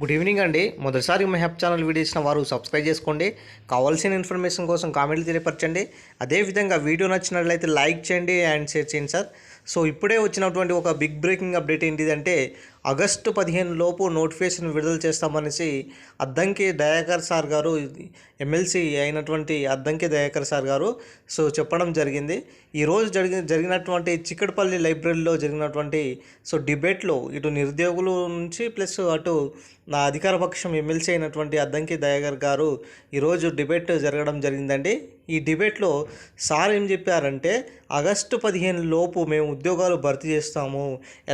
Good evening అండి. మొదటిసారి మా హెప్ ఛానల్ వీడియో ఇచ్చిన వారు సబ్స్క్రైబ్ చేసుకోండి. కావాల్సిన ఇన్ఫర్మేషన్ కోసం కామెంట్లు తెలియపరచండి. అదేవిధంగా వీడియో నచ్చినట్లయితే లైక్ చేయండి అండ్ షేర్ చేయండి సార్ సో ఇప్పుడే వచ్చినటువంటి ఒక బిగ్ బ్రేకింగ్ అప్డేట్ ఏంటిదంటే ఆగస్టు పదిహేను లోపు నోటిఫికేషన్ విడుదల చేస్తామనేసి అద్దంకి దయాకర్ సార్ గారు ఎమ్మెల్సీ అయినటువంటి అద్దంకి దయాకర్ సార్ గారు సో చెప్పడం జరిగింది. ఈరోజు జరిగిన జరిగినటువంటి చిక్కడపల్లి లైబ్రరీలో జరిగినటువంటి సో డిబేట్లో ఇటు నిరుద్యోగుల నుంచి ప్లస్ అటు నా అధికార పక్షం ఎమ్మెల్సీ అయినటువంటి అద్దంకి దయాకర్ గారు ఈరోజు డిబేట్ జరగడం జరిగిందండి. ఈ డిబేట్లో సార్ ఏం చెప్పారంటే ఆగస్టు పదిహేను లోపు మేము ఉద్యోగాలు భర్తీ చేస్తాము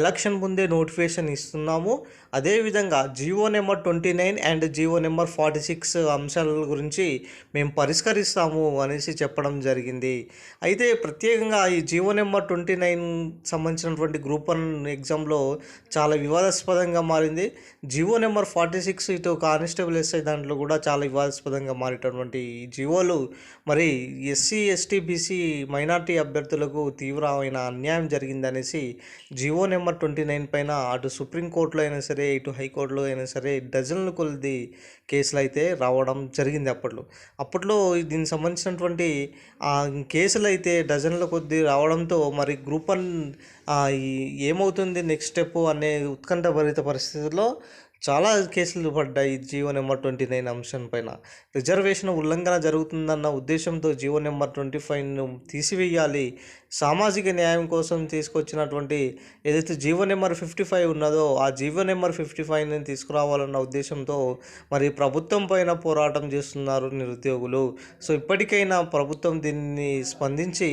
ఎలక్షన్ ముందే నోటిఫికేషన్ ఇస్తున్నాము. అదేవిధంగా GO number twenty nine and GO number forty six అంశాల గురించి మేము పరిష్కరిస్తాము అనేసి చెప్పడం జరిగింది. అయితే ప్రత్యేకంగా ఈ జియో నెంబర్ ట్వంటీ నైన్ సంబంధించినటువంటి గ్రూప్ వన్ ఎగ్జామ్లో చాలా వివాదాస్పదంగా మారింది. జియో నెంబర్ ఫార్టీ సిక్స్ ఇటు కానిస్టేబుల్ ఎస్ఐ దాంట్లో కూడా చాలా వివాదాస్పదంగా మారేటటువంటి ఈ జియోలు మరి ఎస్సీ ఎస్టీ బీసీ మైనార్టీ అభ్యర్థులకు తీవ్రమైన అన్యాయం జరిగిందనేసి జియో నెంబర్ ట్వంటీ నైన్ పైన అటు సుప్రీంకోర్టులో అయినా సరే ఇటు హైకోర్టులో అయినా సరే డజన్ల కొలది కేసులు అయితే రావడం జరిగింది అప్పట్లో. అప్పట్లో దీనికి సంబంధించినటువంటి కేసులు అయితే డజన్ల కొద్ది రావడంతో మరి గ్రూప్ వన్ ఏమవుతుంది నెక్స్ట్ స్టెప్ అనే ఉత్కంఠభరిత పరిస్థితుల్లో చాలా కేసులు పడ్డాయి జియో నెంబర్ ట్వంటీ నైన్ అంశం పైన. రిజర్వేషన్ ఉల్లంఘన జరుగుతుందన్న ఉద్దేశంతో జియో నెంబర్ ట్వంటీ ఫైవ్ను తీసివేయాలి. సామాజిక న్యాయం కోసం తీసుకొచ్చినటువంటి ఏదైతే జీవో నెంబర్ ఫిఫ్టీ ఫైవ్ ఉన్నదో ఆ జీవో నెంబర్ ఫిఫ్టీ ఫైవ్ని తీసుకురావాలన్న ఉద్దేశంతో మరి ప్రభుత్వం పైన పోరాటం చేస్తున్నారు నిరుద్యోగులు. సో ఇప్పటికైనా ప్రభుత్వం దీన్ని స్పందించి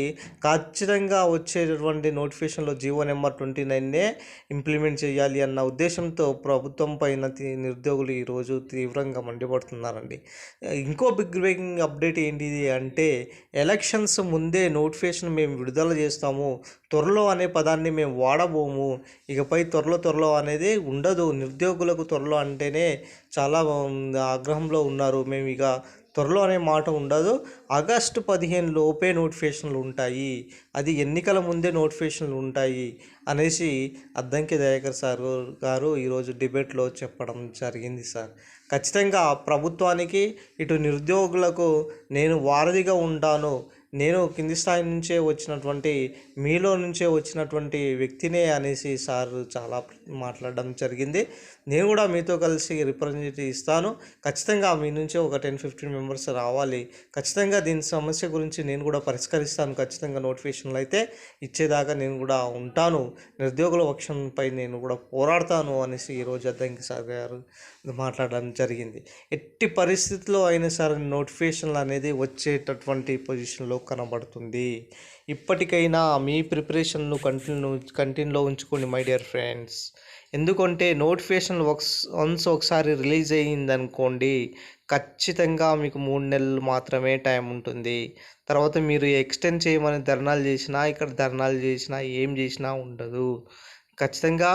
ఖచ్చితంగా వచ్చేటటువంటి నోటిఫికేషన్లో జీవో నెంబర్ ట్వంటీ నైన్నే ఇంప్లిమెంట్ చేయాలి అన్న ఉద్దేశంతో ప్రభుత్వం పైన అయిన నిరుద్యోగులు ఈరోజు తీవ్రంగా మండిపడుతున్నారండి. ఇంకో బిగ్ బ్రేకింగ్ అప్డేట్ ఏంటిది అంటే ఎలక్షన్స్ ముందే నోటిఫికేషన్ మేము విడుదల చేస్తాము త్వరలో అనే పదాన్ని మేము వాడబోము ఇకపై త్వరలో త్వరలో అనేది ఉండదు. నిరుద్యోగులకు త్వరలో అంటేనే చాలా ఆగ్రహంలో ఉన్నారు. మేము ఇక త్వరలో అనే మాట ఉండదు. ఆగస్టు పదిహేను లోపే నోటిఫికేషన్లు ఉంటాయి. అది ఎన్నికల ముందే నోటిఫికేషన్లు ఉంటాయి అనేసి అద్దంకి దయాకర్ సార్ గారు ఈరోజు డిబేట్లో చెప్పడం జరిగింది సార్. ఖచ్చితంగా ప్రభుత్వానికి ఇటు నిరుద్యోగులకు నేను వారధిగా ఉంటాను. నేను కింది స్థాయి నుంచే వచ్చినటువంటి మీలో నుంచే వచ్చినటువంటి వ్యక్తినే అనేసి సార్ చాలా మాట్లాడడం జరిగింది. నేను కూడా మీతో కలిసి రిప్రజెంటేటివ్ ఇస్తాను. ఖచ్చితంగా మీ నుంచే ఒక టెన్ ఫిఫ్టీన్ మెంబర్స్ రావాలి. ఖచ్చితంగా దీని సమస్య గురించి నేను కూడా పరిష్కరిస్తాను. ఖచ్చితంగా నోటిఫికేషన్లు అయితే ఇచ్చేదాకా నేను కూడా ఉంటాను. నిరుద్యోగుల పక్షంపై నేను కూడా పోరాడతాను అనేసి ఈరోజు అద్దంకి సార్ గారు మాట్లాడడం జరిగింది. ఎట్టి పరిస్థితుల్లో అయినా సరే నోటిఫికేషన్లు అనేది వచ్చేటటువంటి పొజిషన్లో కనబడుతుంది. ఇప్పటికైనా మీ ప్రిపరేషన్ను కంటిన్యూ కంటిన్యూలో ఉంచుకోండి మై డియర్ ఫ్రెండ్స్. ఎందుకంటే నోటిఫికేషన్ వన్స్ వన్స్ ఒకసారి రిలీజ్ అయ్యిందనుకోండి ఖచ్చితంగా మీకు మూడు నెలలు మాత్రమే టైం ఉంటుంది. తర్వాత మీరు ఎక్స్టెండ్ చేయమని ధర్నాలు చేసినా ఇక్కడ ధర్నాలు చేసినా ఏం చేసినా ఉండదు. ఖచ్చితంగా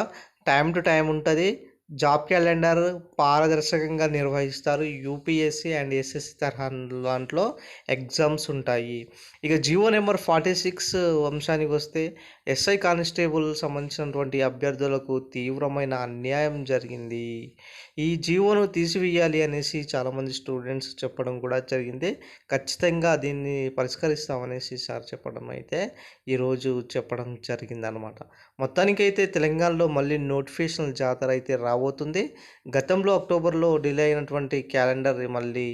టైం టు టైం ఉంటుంది. జాబ్ క్యాలెండర్ పారదర్శకంగా నిర్వహిస్తారు యూపీఎస్సీ అండ్ ఎస్ఎస్సి తరహా దాంట్లో ఎగ్జామ్స్ ఉంటాయి. ఇక జియో నెంబర్ ఫార్టీ సిక్స్ అంశానికి వస్తే ఎస్ఐ కానిస్టేబుల్ సంబంధించినటువంటి అభ్యర్థులకు తీవ్రమైన అన్యాయం జరిగింది. ఈ జీవోను తీసివేయాలి అనేసి చాలామంది స్టూడెంట్స్ చెప్పడం కూడా జరిగింది. ఖచ్చితంగా దీన్ని పరిష్కరిస్తామనేసి సార్ చెప్పడం అయితే ఈరోజు చెప్పడం జరిగిందనమాట. మొత్తానికైతే తెలంగాణలో మళ్ళీ నోటిఫికేషన్ జాతర అయితే రాబోతుంది. గతంలో అక్టోబర్లో డిలే అయినటువంటి క్యాలెండర్ మళ్ళీ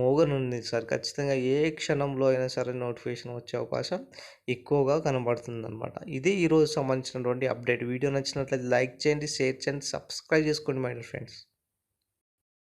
మోగనుంది సార్. ఖచ్చితంగా ఏ క్షణంలో అయినా సరే నోటిఫికేషన్ వచ్చే అవకాశం ఎక్కువగా కనబడుతుంది అనమాట ఇది ఈరోజు సంబంధించినటువంటి అప్డేట్. వీడియో నచ్చినట్లయితే లైక్ చేయండి షేర్ చేయండి సబ్స్క్రైబ్ చేసుకోండి మై ఫ్రెండ్స్.